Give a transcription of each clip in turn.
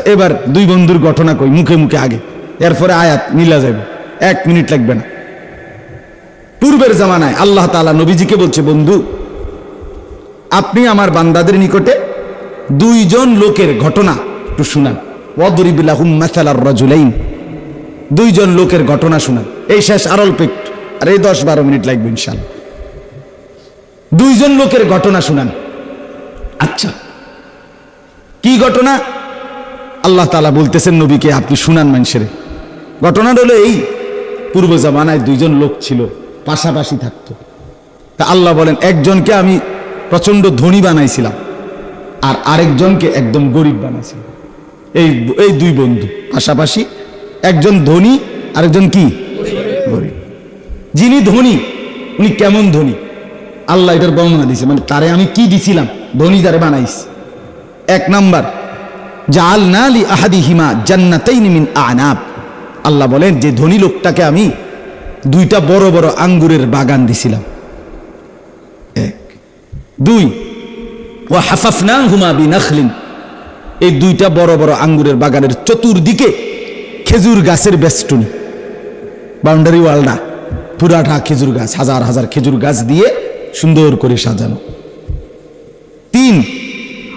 আচ্ছা এবার দুই বন্ধুর ঘটনা কই, মুখে মুখে আগে। এরপরে আয়াত মিলা যাবে এক মিনিট লাগবে না। পূর্বের জামানায় আল্লাহ তাআলা নবীজিকে বলছে, বন্ধু, আপনি আমার বান্দাদের নিকটে দুইজন লোকের ঘটনা একটু শুনান। রাজুলাইন। দুইজন লোকের ঘটনা শুনান। এই শেষ আর অল্প একটু আর এই দশ বারো মিনিট লাগবে ইনশাল্লাহ দুইজন লোকের ঘটনা শুনান। আচ্ছা কি ঘটনা? আল্লাহ তালা বলতেছেন, নবীকে আপনি শুনান মানুষের। ঘটনাটা হলো এই, পূর্ব জামানায় দুইজন লোক ছিল, পাশাপাশি থাকতো। তা আল্লাহ বলেন, একজনকে আমি প্রচণ্ড ধনী বানাইছিলাম আর আরেকজনকে একদম গরিব বানাইছিলাম। এই এই দুই বন্ধু, পাশাপাশি একজন ধনী, আরেকজন কি? গরিব। যিনি ধনী, উনি কেমন ধনী? আল্লাহ এটার বর্ণনা দিছে মানে তারে আমি কি দিছিলাম? ধনী তারে বানাইছি। এক নাম্বার জাল নালি আহাদি হিমা আনাব। আল্লাহ বলেন, যে ধনী লোকটাকে আমি দুইটা বড় বড় আঙ্গুরের বাগান দিছিলাম। এক। দুই ও হাফাফনা হুমা বিনাখলিন। এই দুইটা বড় বড় আঙ্গুরের বাগানের চতুর্দিকে খেজুর গাছের বেষ্টনী। বাউন্ডারি ওয়ালটা পুরাটা খেজুর গাছ, হাজার হাজার খেজুর গাছ দিয়ে সুন্দর করে সাজানো। তিন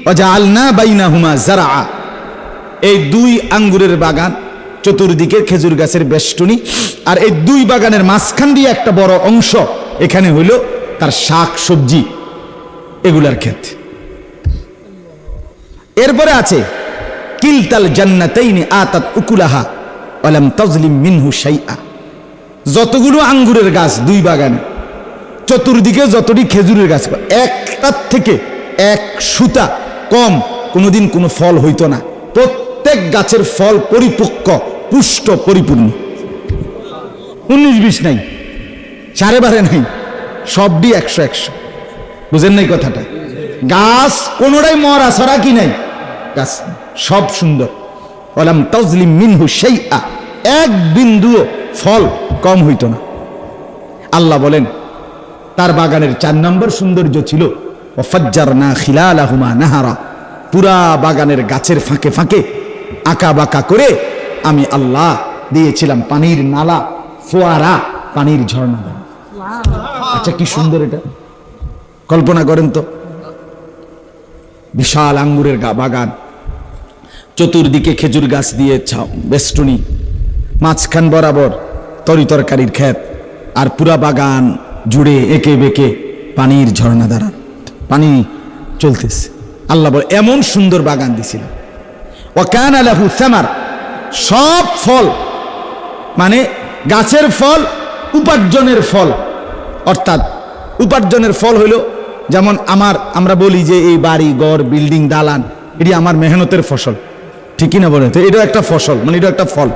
অজালনা বাইনা হুমা জারা এই দুই আঙ্গুরের বাগান, চতুর্দিকে খেজুর গাছের বেষ্টনী, আর এই দুই বাগানের মাঝখান দিয়ে একটা বড় অংশ, এখানে হইল তার শাক সবজি, এগুলার ক্ষেত। এরপরে আছে, কিলতাল জান্নাতাইনি আতাত উকুলাহা মিনহু যতগুলো আঙ্গুরের গাছ, দুই বাগানে, চতুর্দিকে যতটি খেজুরের গাছ, একটার থেকে এক সুতা কম, কোনোদিন কোনো ফল হইতো না। গাছের ফল পরিপক্ক, পুষ্ট, পরিপূর্ণ। উনিশ বিশ নাই, সাড়ে বারে নাই সবটি একশো একশো। বুঝেন নাই কথাটা? গাছ কোনোটাই মরা ছড়া কি নাই? গাছ সব সুন্দর। ওলাম তাজলিম মিনহু সেই আ এক বিন্দুও ফল কম হইত না। আল্লাহ বলেন, তার বাগানের চার নম্বর সৌন্দর্য ছিল ওফাজ্জার না খিলালাহুমা নাহারা। পুরা বাগানের গাছের ফাঁকে ফাঁকে আঁকা বাঁকা করে আমি আল্লাহ দিয়েছিলাম পানির নালা, ফোয়ারা, পানির ঝর্ণা আচ্ছা কি সুন্দর এটা। কল্পনা করেন তো। বিশাল আঙ্গুরের বাগান। চতুর্দিকে খেজুর গাছ দিয়ে বেষ্টনী। মাঝখান বরাবর তরি তরকারির ক্ষেত। আর পুরা বাগান জুড়ে একে বেঁকে পানির ঝর্ণা দ্বারা। পানি চলতেছে। আল্লাহ বলে, এমন সুন্দর বাগান দিছিল ওয়াকান আলাহু সামার। সব ফল মানে গাছের ফল, উপার্জনের ফল। অর্থাৎ উপার্জনের ফল হইল, যেমন আমার, আমরা বলি যে এই বাড়ি, ঘর, বিল্ডিং, দালান, এটি আমার মেহনতের ফসল। ঠিকই না বলে তো এটাও একটা ফসল মানে এটা একটা ফল।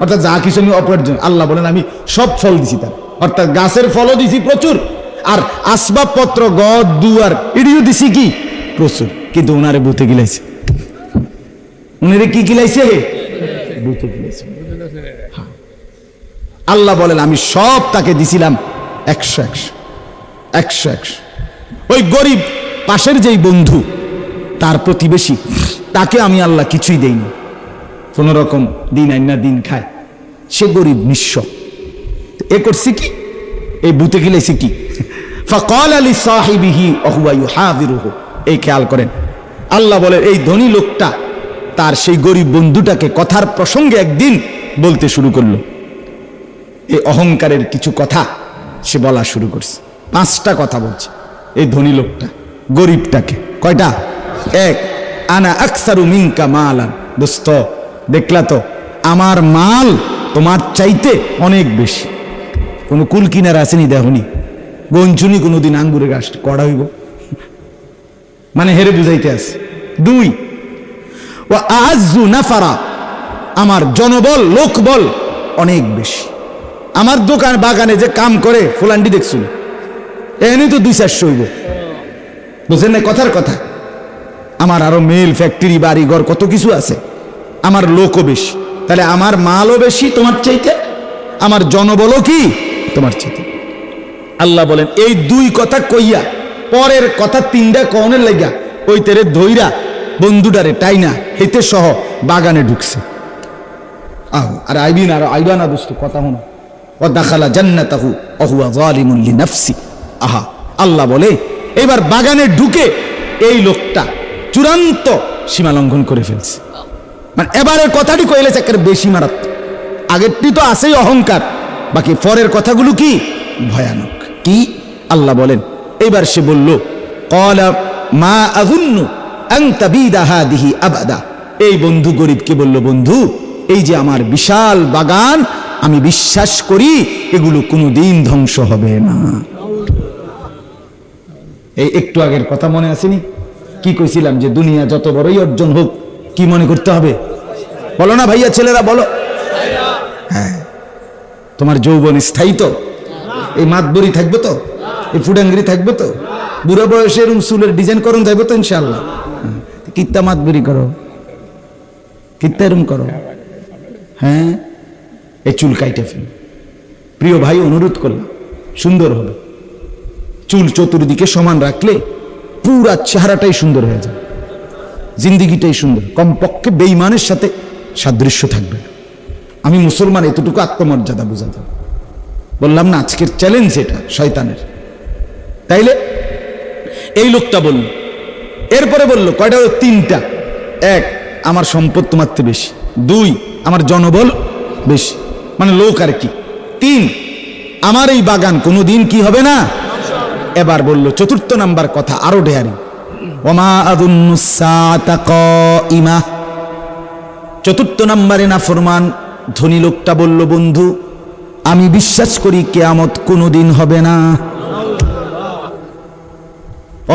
অর্থাৎ যা কিছু আমি অপার্জন আল্লাহ বলেন, আমি সব ফল দিছি তার। অর্থাৎ গাছের ফলও দিছি প্রচুর, আর আসবাবপত্র গদ দুয়ার, এটিও দিছি কি? প্রচুর। কিন্তু ওনারে বুথে গিলাইছে উনারে কি বুথে গিলাইছে। হ্যাঁ। আল্লাহ বলেন, আমি সব তাকে দিছিলাম একশো একশো একশো একশো। ওই গরিব পাশের যেই বন্ধু, তার প্রতিবেশী, তাকে আমি আল্লাহ কিছুই দেইনি। কোন রকম দিন আইন দিন খায়। সে গরিব, নিঃস্ব। এ করছি কি? এই বুতে গিলেছি কি? ফকল আলী সাহিবিহি অহুয়াইউ হাজিরুহু এই খেয়াল করেন। আল্লাহ বলে এই ধনী লোকটা তার সেই গরিব বন্ধুটাকে কথার প্রসঙ্গে একদিন বলতে শুরু করল। এই অহংকারের কিছু কথা সে বলা শুরু করছে। পাঁচটা কথা বলছে। এই ধনী লোকটা, গরিবটাকে। কয়টা? এক, আনা আকসারু মিনকা মালান। দোস্ত, দেখলা তো, আমার মাল তোমার চাইতে অনেক বেশি। কোনো কুল কিনার আসেনি দেখনি। গঞ্চুনি কোনোদিন আঙ্গুরে গাছ কড়া হইব। মানে হেরে বুঝাইতে আছে। দুই ও আজু নাফারা। আমার জনবল, লোকবল অনেক বেশি। আমার দোকান বাগানে যে কাম করে, ফুলান্ডি দেখছুন। এনে তো দুই চারশো হইব। বুঝলেন না কথার কথা? আমার আরও মেল, ফ্যাক্টরি বাড়ি ঘর কত কিছু আছে। আমার লোকও বেশি। তাহলে আমার মালও বেশি তোমার চাইতে? আমার জনবলও কি তোমার চাইতে? আল্লাহ বলেন, এই দুই কথা কইয়া, পরের কথা তিনটা কনের লাগা ওই তেরে ধইরা বন্ধুডারে টাইনা হেতে সহ বাগানে ঢুকছে। আহো, আর আইবি না, আর আইবা না দোস্ত, কথা হনো ও দাখালা জান্নাতাহু, অহুয়া জালিমুন লিনাফসি। আহা, আল্লাহ বলে, এবার বাগানে ঢুকে এই লোকটা চূড়ান্ত সীমা লঙ্ঘন করে ফেলছে। মানে এবারের কথাটি কইলেছে একেবারে বেশি মারাত্মক। আগেরটি তো আছেই অহংকার, বাকি পরের কথাগুলো কি? ভয়ানক। কি? আল্লাহ বলেন, এবার সে বলল কলা মা আগুন্নু এই বন্ধু গরিবকে বলল, বন্ধু, এই যে আমার বিশাল বাগান, আমি বিশ্বাস করি এগুলো কোনোদিন ধ্বংস হবে না। এই একটু আগের কথা মনে আসেনি? কি কইছিলাম যে দুনিয়া যত বড়ই অর্জন হোক, কি মনে করতে হবে? বলো না ভাইয়া, ছেলেরা, বলো। হ্যাঁ তোমার যৌবন স্থায়ী তো? এই মাতবরি থাকবে তো? এই ফুডাঙ্গিরি থাকবে তো? বুড়ো বয়সে এরম চুলের ডিজাইন করুন যাইবে তো ইনশাল্লাহ কিত্তা মাতবরি করো। কিত্তা এরম করো। হ্যাঁ? এই চুল কাইটে ফেল। প্রিয় ভাই, অনুরোধ করলাম, সুন্দর হবে। চুল চতুর্দিকে সমান রাখলে পুরা চেহারাটাই সুন্দর হয়ে যাবে জিন্দিগিটাই সুন্দর। কমপক্ষে বেইমানের সাথে সাদৃশ্য থাকবে। আমি মুসলমান, এতটুকু আত্মমর্যাদা বোঝাতে। বললাম না, আজকের চ্যালেঞ্জ এটা, শয়তানের। তাইলে এই লোকটা বলল এরপরে বলল, কয়টা হলো? তিনটা। এক, আমার সম্পদ তোমার থেকে বেশি। দুই, আমার জনবল বেশি। মানে লোক আর কি। তিন, আমার এই বাগান কোনো দিন কি হবে না? এবার বলল, চতুর্থ নাম্বার কথা, আরও ডেয়ারি। ওমা ইমা চতুর্থ নাম্বারে না ফরমান ধনী লোকটা বলল, বন্ধু, আমি বিশ্বাস করি কেয়ামত কোনোদিন হবে না।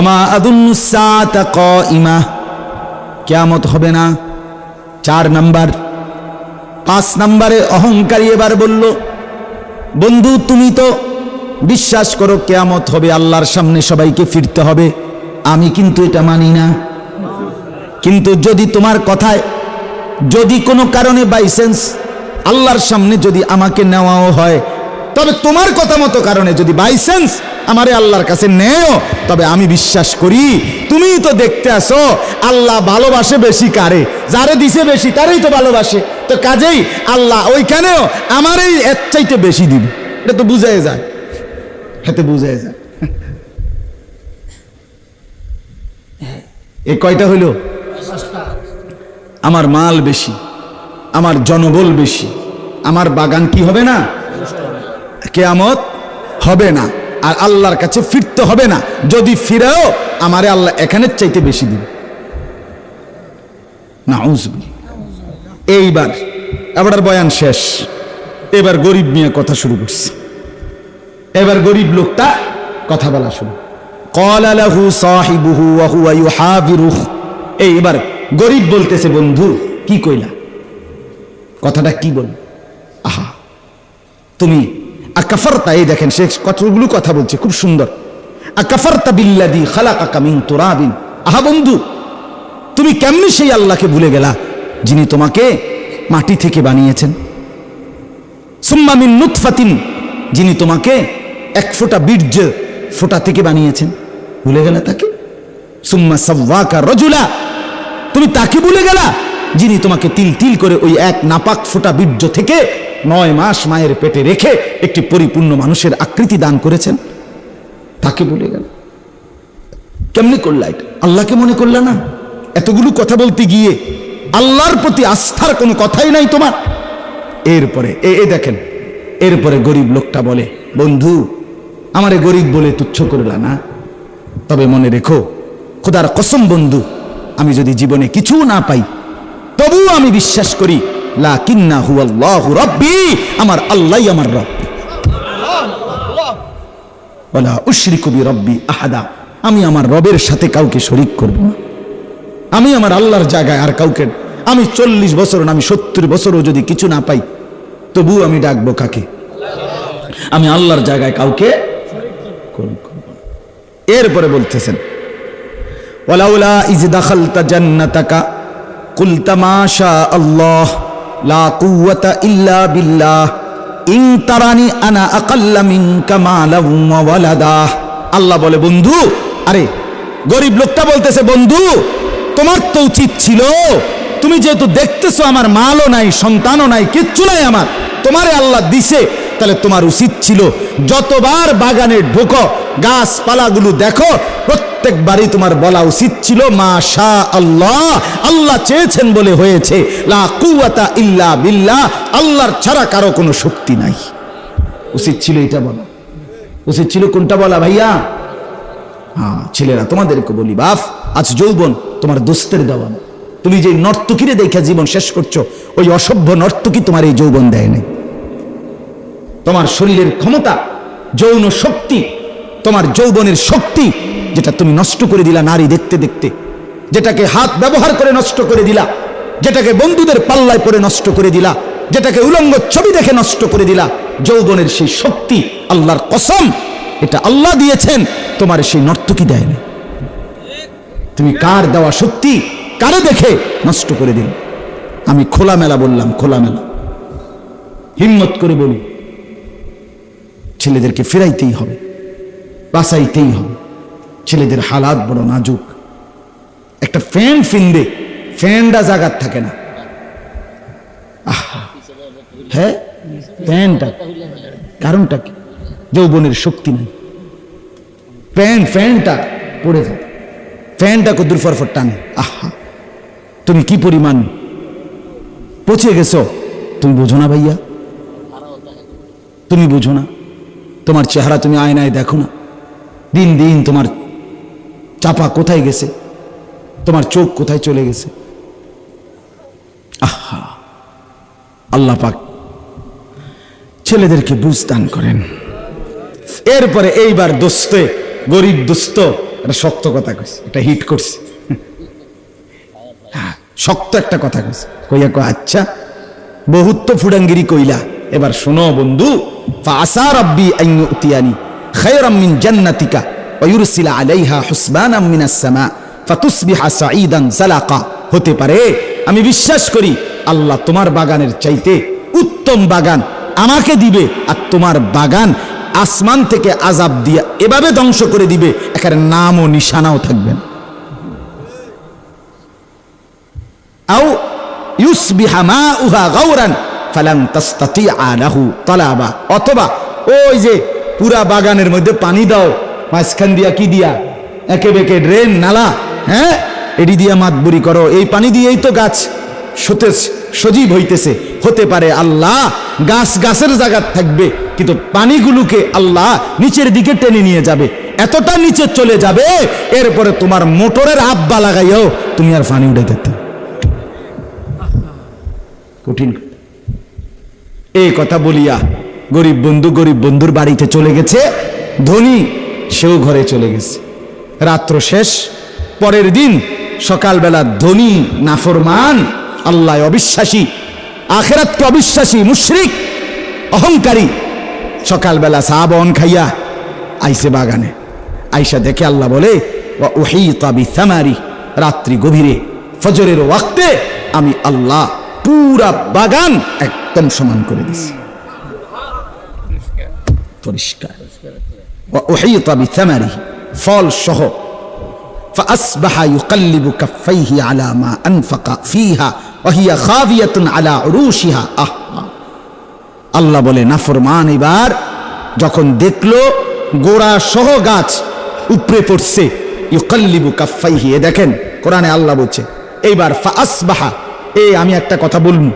আদুন্নুসাতা ইমা কেয়ামত হবে না। চার নাম্বার। পাঁচ নাম্বারে অহংকারী এবার বলল, বন্ধু, তুমি তো বিশ্বাস করো কেয়ামত হবে, আল্লাহর সামনে সবাইকে ফিরতে হবে। আমি কিন্তু এটা মানি না। কিন্তু যদি তোমার কথায়, যদি কোনো কারণে বাইসেন্স আল্লাহর সামনে যদি আমাকে নেওয়াও হয়, তবে তোমার কথা মতো কারণে যদি বাইসেন্স আমারে আল্লাহর কাছে নেও। তবে আমি বিশ্বাস করি, তুমি তো দেখতে আসো আল্লাহ ভালোবাসে বেশি কারে। যারে দিছে বেশি, তারই তো ভালোবাসে। তো কাজেই আল্লাহ ওইখানেও আমারই এর চাইতে বেশি দিবে। এটা তো বুঝাই যায়। হাতে বুঝাই যায়। এ কয়টা হইল? আমার মাল বেশি, আমার জনবল বেশি, আমার বাগান কি হবে না? কেয়ামত হবে না। আর আল্লাহর কাছে ফিরতে হবে না। যদি ফিরেও, আমারে আল্লাহ এখানের চাইতে বেশি দিবে। না এইবার এবার বয়ান শেষ। এবার গরিব নিয়ে কথা শুরু করছে। এবার গরিব লোকটা কথা বলা শুরু। ক্বালা লাহু সাহিবুহু ওয়া হুয়া ইউহাবিরুহু এই এবার গরিব বলতেছে, বন্ধু, কি কইলা? কথাটা কি বল? আহা, তুমি আকাফারতা, এই দেখেন সে কতগুলো কথা বলছে, খুব সুন্দর। আকাফারতা বিল্লাদি খালাকাকা মিন তুরাবিন। আহা বন্ধু, তুমি কেমনি সেই আল্লাহকে ভুলে গেলা, যিনি তোমাকে মাটি থেকে বানিয়েছেন? সুম্মা মিন নুতফাতিন, যিনি তোমাকে এক ফোঁটা বীর্য ফোঁটা থেকে বানিয়েছেন। ভুলে গেলা তাকে? সুম্মা সাওয়াকা রজুলা, তুমি তাকে ভুলে গেলা, যিনি তোমাকে তিল তিল করে ওই এক নাপাক ফোঁটা বীর্য থেকে নয় মাস মায়ের পেটে রেখে একটি পরিপূর্ণ মানুষের আকৃতি দান করেছেন। তাকে ভুলে গেল, কেমনি করলা আল্লাহকে মনে করলা না? এতগুলো কথা বলতে গিয়ে আল্লাহর প্রতি আস্থার কোনো কথাই নাই তোমার? এরপরে, এ এ দেখেন, এরপরে গরিব লোকটা বলে, বন্ধু, আমারে গরিব বলে তুচ্ছ করলা না। তবে মনে রেখো, খোদার কসম বন্ধু, আমি যদি জীবনে কিছু না পাই তবু আমি বিশ্বাস করি লা কিন্না হু রব্বি, আমার আল্লাহ আমার রব। ওলা উশরিকু বি রব্বি আহাদা, আমি আমার রবের সাথে কাউকে শরিক করব না। আমি আমার আল্লাহর জায়গায় আর কাউকে, আমি চল্লিশ বছর না, আমি সত্তর বছরও যদি কিছু না পাই তবু আমি ডাকবো কাকে? আমি আল্লাহর জায়গায় কাউকে এরপরে বলতেছেন, ওয়ালাউলা ইজ দাখালতা জান্নাতাকা, কুলতা মা শা আল্লাহ আল্লাহ বলে, বন্ধু, আরে, গরিব লোকটা বলতেছে, বন্ধু, তোমার তো উচিত ছিল। তুমি যেহেতু দেখতেছো, আমার মালও নাই, সন্তানও নাই, কিচ্ছু নাই আমার। তোমারে আল্লাহ দিছে তাহলে তোমার উচিত ছিল যতবার বাগানে ঢোকো, গাছপালাগুলো দেখো, প্রত্যেকবারই তোমার বলা উচিত ছিল মা শা আল্লাহ আল্লাহ চেয়েছেন বলে হয়েছে। লা কুয়াতা ইল্লা বিল্লাহ, আল্লাহর ছাড়া কারও কোনো শক্তি নাই। উচিত ছিল এটা বলা। উচিত ছিল কোনটা বলা ভাইয়া? হ্যাঁ ছেলেরা, তোমাদেরকে বলি বাপ আজ যৌবন তোমার দোস্তের দেওয়া। তুমি যে নর্তকীরে দেখে জীবন শেষ করছ, ওই অসভ্য নর্তকী তোমার এই যৌবন দেয় নাই। তোমার শরীরের ক্ষমতা, যৌন শক্তি, তোমার যৌবনের শক্তি, যেটা তুমি নষ্ট করে দিলা নারী দেখতে দেখতে, যেটাকে হাত ব্যবহার করে নষ্ট করে দিলা, যেটাকে বন্ধুদের পাল্লায় পরে নষ্ট করে দিলা, যেটাকে উলঙ্গ ছবি দেখে নষ্ট করে দিলা, যৌবনের সেই শক্তি, আল্লাহর কসম, এটা আল্লাহ দিয়েছেন, তোমার সেই নর্তকী দেয়নি তুমি কার দেওয়া শক্তি, কারে দেখে নষ্ট করে দিল? আমি খোলামেলা বললাম, খোলামেলা। হিম্মত করে বলি। ছেলেদেরকে ফেরাইতেই হবে, বাঁচাইতেই হবে। ছেলেদের হালাত বড় নাজুক। একটা ফ্যান ফিনবে ফ্যানটা জাগার থাকে না। হ্যাঁ? ফ্যানটা, কারণটা কি? যৌবনের শক্তি নাই। ফ্যান, ফ্যানটা পড়ে যায় ফ্যানটা কদ্দুর ফরফর টানে। আহা, তুমি কি পরিমাণ পচে গেছো? তুমি বোঝো না ভাইয়া। তুমি বোঝো না। তোমার চেহারা তুমি আয়নায় দেখো না। দিন দিন তোমার চাপা কোথায় গেছে? তোমার চোখ কোথায় চলে গেছে? আহা আল্লাহ পাক ছেলেদেরকে বুঝ দান করেন। এরপরে এইবার দোস্তে গরিব দোস্ত একটা শক্ত কথা কইছে এটা হিট করছে। হ্যাঁ, শক্ত একটা কথা কইছে। কইয়া কয় আচ্ছা বহুত তো ফুডাঙ্গিরি কইলা। এবার শোনো বন্ধু হতে পারে, আমি বিশ্বাস করি আল্লাহ তোমার বাগানের চাইতে উত্তম বাগান আমাকে দিবে আর তোমার বাগান আসমান থেকে আজাব দিয়া এভাবে ধ্বংস করে দিবে এখানে নাম ও নিশানাও থাকবে না। আও ইউসবিহা মাউহা গাওরান তালাবা। অথবা ওই যে পুরা বাগানের মধ্যে পানি দাও, মাঝখান দিয়া কি দিয়া? একে বেঁকে ড্রেন, নালা হ্যাঁ? এডি দিয়া মাতবুরি করো। এই পানি দিয়েই তো গাছ সতেজ, সজীব হইতেছে। হতে পারে আল্লাহ গাছ গাছের জায়গা থাকবে, কিন্তু পানিগুলোকে আল্লাহ নিচের দিকে টেনে নিয়ে যাবে। এতটা নিচে চলে যাবে, এরপরে তোমার মোটরের আব্বা লাগাইও তুমি আর পানি উঠে দিতে কঠিন। এই কথা বলিয়া গরিব বন্ধু গরিব বন্ধুর বাড়িতে চলে গেছে, ধনী সেও ঘরে চলে গেছে। রাত্র শেষ, পরের দিন সকালবেলা ধনী, নাফরমান আল্লাহ অবিশ্বাসী, আখেরাতকে অবিশ্বাসী, মুশরিক, অহংকারী সকালবেলা সাবন খাইয়া আইসে বাগানে। আইসা দেখে আল্লাহ বলে ওহি তাবি থামারি রাত্রি গভীরে, ফজরের ওয়াক্তে আমি আল্লাহ পুরা বাগান একদম সমান করে দিছি পরিষ্কার وأحيط بثمره ফল সহ فأصبح يقلب كفيه على ما أنفق فيها وهي خاوية على عروشها আহ আল্লাহ বলে নাফরমান এবার যখন দেখলো গোড়া সহ গাছ উপরে পড়ছে ইউকাল্লিবু কাফাইহি এ দেখেন কোরআনে আল্লাহ বলছে এইবার ফাসবাহা এই, আমি একটা কথা বলব।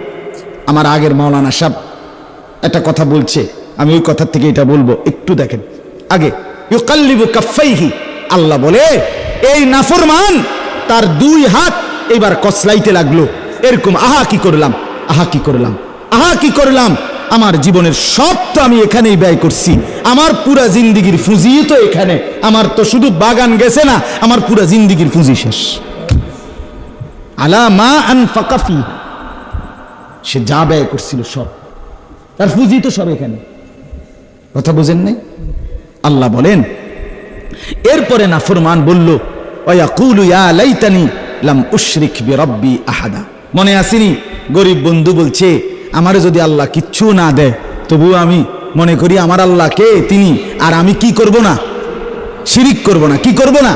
আমার আগের মাওলানা সাহেব একটা কথা বলছে। আমি ওই কথার থেকে এটা বলব। একটু দেখেন। আগে, ইউকাল্লিবু কাফাইহি আল্লাহ বলে, এই নাফরমান, তার দুই হাত এবার কসলাইতে লাগল। এরকম, আহা কি করলাম? আহা কি করলাম? আহা কি করলাম? আমার জীবনের সব তো আমি এখানেই ব্যয় করছি। আমার পুরা জিন্দিগির পুঁজি তো এখানে। আমার তো শুধু বাগান গেছে না, আমার পুরা জিন্দিগির পুঁজি শেষ। আলা মা আন ফাকাফি। সে যা ব্যয় করছিল সব। তার পুঁজি তো সব এখানে। কথা বুঝেন নাই? আল্লাহ বলেন, এরপরে নাফরমান বলল লাম উশরিক আহাদা। মনে আসেনি? গরিব বন্ধু বলছে, আমারে যদি আল্লাহ কিচ্ছু না দেয় তবু আমি মনে করি আমার আল্লাহ কে, তিনি? আর আমি কি করব না? শিরিক করব না, কি করব না?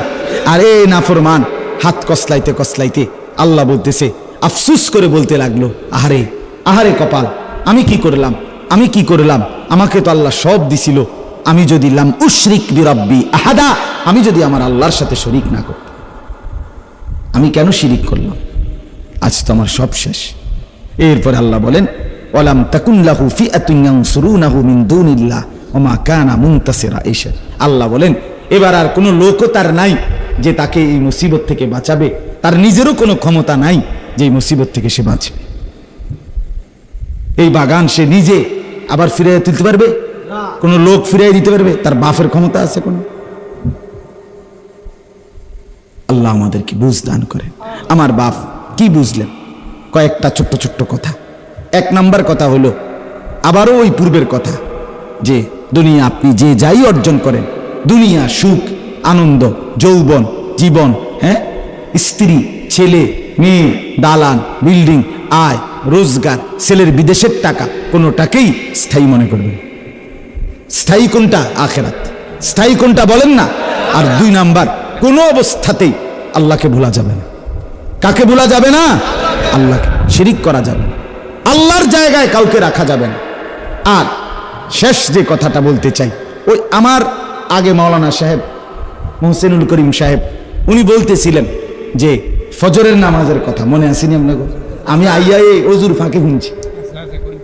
আর এই নাফরমান, হাত কসলাইতে কসলাইতে আল্লাহ বলতেছে, আফসুস করে বলতে লাগল, আহারে আহারে কপাল, আমি কি করলাম? আমি কি করলাম? আমাকে তো আল্লাহ সব দিছিল। আমি যদি লাম উশরিক বিরব্বি আহাদা, আমি যদি আমার আল্লাহর সাথে শরিক না করতাম। আমি কেন শিরিক করলাম? আজ তো আমার সব শেষ। এরপর আল্লাহ বলেন, ওয়ালাম তাকুল্লাহু ফিআতুন ইয়ানসুরুনাহু মিন দুনিল্লাহ, ওমা কানা মুনতাসিরা এসে আল্লাহ বলেন, এবার আর কোনো লোকও তার নাই যে তাকে এই মুসিবত থেকে বাঁচাবে। তার নিজেরও কোনো ক্ষমতা নাই যে মুসিবত থেকে সে বাঁচবে এই বাগান সে নিজে আবার ফিরিয়ে তুলতে পারবে? কোনো লোক ফিরিয়ে দিতে পারবে? তার বাপের ক্ষমতা আছে কোনো? আল্লাহ আমাদেরকে বুঝ দান করেন। আমার বাপ কি বুঝলেন? কয়েকটা ছোট্ট ছোট্ট কথা। এক নাম্বার কথা হলো, আবারও ওই পূর্বের কথা যে দুনিয়া আপনি যে যাই অর্জন করেন, দুনিয়া সুখ, আনন্দ, যৌবন, জীবন হ্যাঁ? স্ত্রী, ছেলে, মেয়ে, দালান, বিল্ডিং, আয়, রোজগার, ছেলের বিদেশের টাকা, কোনোটাকেই স্থায়ী মনে করবেন স্থায়ী কোনটা? আখেরাত। স্থায়ী কোনটা বলেন না? আর দুই নাম্বার, কোনো অবস্থাতেই আল্লাহকে ভোলা যাবে না। কাকে ভোলা যাবে না? আল্লাহকে। শিরিক করা যাবে না। আল্লাহর জায়গায় কাউকে রাখা যাবে না। আর শেষ যে কথাটা বলতে চাই, ওই আমার আগে মাওলানা সাহেব, মোহসেনুল করিম সাহেব, উনি বলতেছিলেন যে ফজরের নামাজের কথা মনে আসেনি আপনাকে? আমি আইয়া এই অজুর ফাঁকে শুনছি।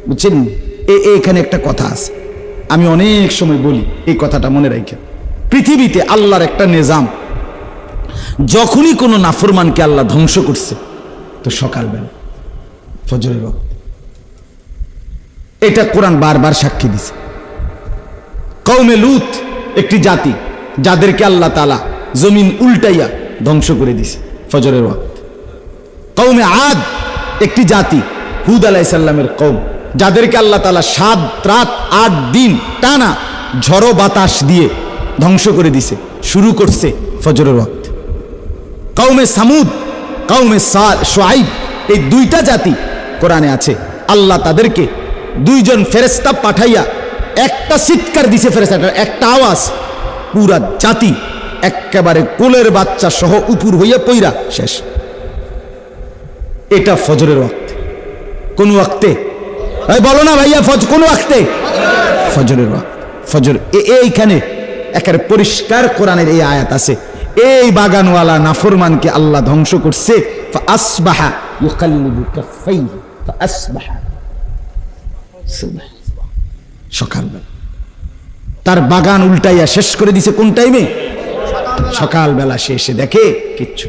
বুঝছেন? এ- এ- এখানে একটা কথা আছে। আমি অনেক সময় বলি, এই কথাটা মনে রাখেন। পৃথিবীতে আল্লাহর একটা নিজাম। যখনই কোনো নাফরমানকে আল্লাহ ধ্বংস করছে, তো সকালবেলা, ফজরের ওয়াক্ত। এটা কোরআন বারবার সাক্ষী দিছে। কৌমে লুত, একটি জাতি, যাদেরকে আল্লাহ তালা জমিন উল্টাইয়া ধ্বংস করে দিছে। ফজরের ওয়াক্ত। কৌমে আদ একটি জাতি, হুদ আলাইসাল্লামের কৌম যাদেরকে আল্লাহ তালা সাত রাত, আট দিন টানা ঝড়ো বাতাস দিয়ে ধ্বংস করে দিছে, শুরু করছে ফজরের ওয়াক্ত। কৌমে সামুদ কৌমে সোয়াইব এই দুইটা জাতি কোরআনে আছে। আল্লাহ তাদেরকে দুইজন ফেরেস্তা পাঠাইয়া একটা চিৎকার দিছে ফেরেস্তাটার একটা আওয়াজ, পুরা জাতি একেবারে কোলের বাচ্চা সহ উপুর হইয়া পইরা শেষ। এটা ফজরের ওয়াক্তে। কোন ওয়াক্তে? বলো না ভাইয়া, ফজ কোন ওয়াক্তে? ফজরের ওয়াক্ত। ফজর এইখানে একেবারে পরিষ্কার কোরআনের এই আয়াত আছে। এই বাগানওয়ালা নাফরমানকে আল্লাহ ধ্বংস করছে। সকালবেলা। তার বাগান উল্টাইয়া শেষ করে দিছে কোন টাইমে? সকালবেলা সে এসে দেখে কিচ্ছু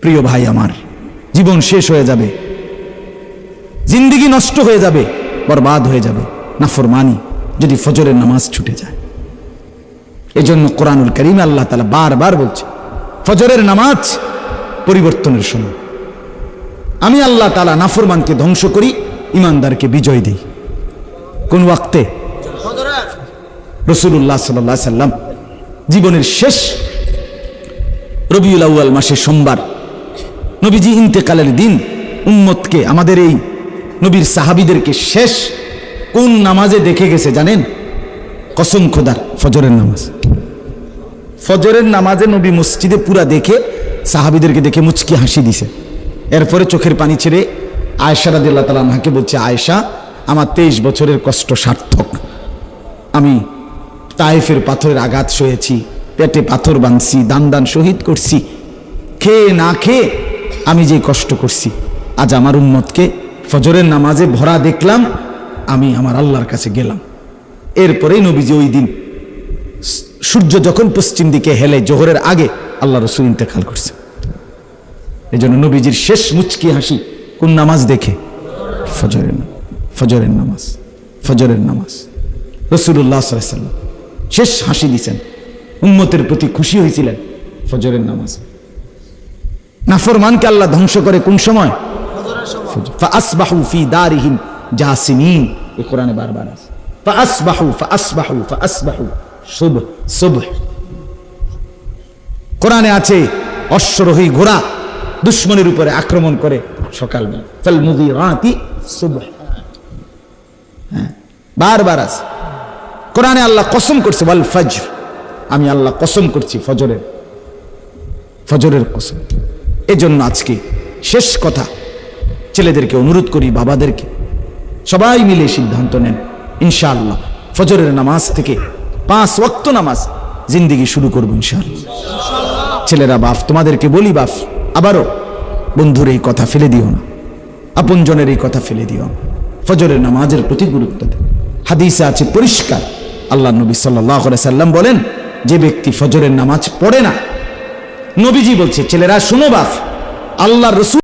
প্রিয় ভাই আমার জীবন শেষ হয়ে যাবে। জিন্দিগি নষ্ট হয়ে যাবে বরবাদ হয়ে যাবে। নাফরমানি যদি ফজরের নামাজ ছুটে যায়। এই জন্য কোরআনুল করিম আল্লাহ তালা বারবার বলছে ফজরের নামাজ পরিবর্তনের সময়। আমি আল্লাহ তালা নাফরমানকে ধ্বংস করি ইমানদারকে বিজয় দিই। কোন ওয়াক্তে রসুল্লাহ সাল্লাহ সাল্লাম জীবনের শেষ রবিউল আউয়াল মাসের সোমবার নবীজি ইন্তেকালের দিন উম্মতকে, আমাদের এই নবীর সাহাবিদেরকে শেষ কোন নামাজে দেখে গেছে জানেন? কসম খোদার ফজরের নামাজ। ফজরের নামাজে নবী মসজিদে পুরা দেখে সাহাবিদেরকে দেখে মুচকি হাসি দিছে। এরপরে চোখের পানি ছেড়ে আয়সা রাদিল্লা তালা বলছে, আয়েশা, আমার তেইশ বছরের কষ্ট সার্থক। আমি তাইফের পাথরের আঘাত সয়েছি, পেটে পাথর বাঁধছি, দান দান শহীদ করছি। খেয়ে না খেয়ে আমি যে কষ্ট করছি। আজ আমার উম্মতকে ফজরের নামাজে ভরা দেখলাম, আমি আমার আল্লাহর কাছে গেলাম। এরপরেই নবীজি ওই দিন সূর্য যখন পশ্চিম দিকে হেলে জোহরের আগে আল্লাহ রসুল ইন্তেকাল করছে। এই জন্য নবীজির শেষ মুচকি হাসি, কোন নামাজ দেখে? ফজরের ফজরের নামাজ ফজরের নামাজ। রসুল্লাহ সাল্লাম শেষ হাসি দিছেন। উন্মতের প্রতি খুশি হয়েছিলেন ফজরের নামাজ। নাফরমানকে আল্লাহ ধ্বংস করে কোন সময়? বারবার আছে। কোরআনে আছে অশ্বরোহী ঘোড়া দুশ্মনের উপরে আক্রমণ করে সকালবেলা। ফাল হ্যাঁ বারবার আছে। কোরআনে আল্লাহ কসম করছে, ওয়াল ফজর। আমি আল্লাহ কসম করছি ফজরের। ফজরের কসম। এজন্য আজকে শেষ কথা, ছেলেদেরকে অনুরোধ করি, বাবাদেরকে সবাই মিলে সিদ্ধান্ত নেন, ইনশাআল্লাহ ফজরের নামাজ থেকে পাঁচ ওয়াক্ত নামাজ জিন্দিগি শুরু করব, ইনশাআল্লাহ। ছেলেরা, বাপ, তোমাদেরকে বলি, বাপ, আবারও বন্ধুর এই কথা ফেলে দিও না। আপনজনের এই কথা ফেলে দিও ফজরের নামাজের প্রতি গুরুত্ব দেন হাদিসে আছে, পরিষ্কার আল্লাহ নবী সাল্লাহ সাল্লাম বলেন, যে ব্যক্তি ফজরের নামাজ পড়ে না, নবীজি বলছে, ছেলেরা, শুনো বাপ, আল্লাহ রসুল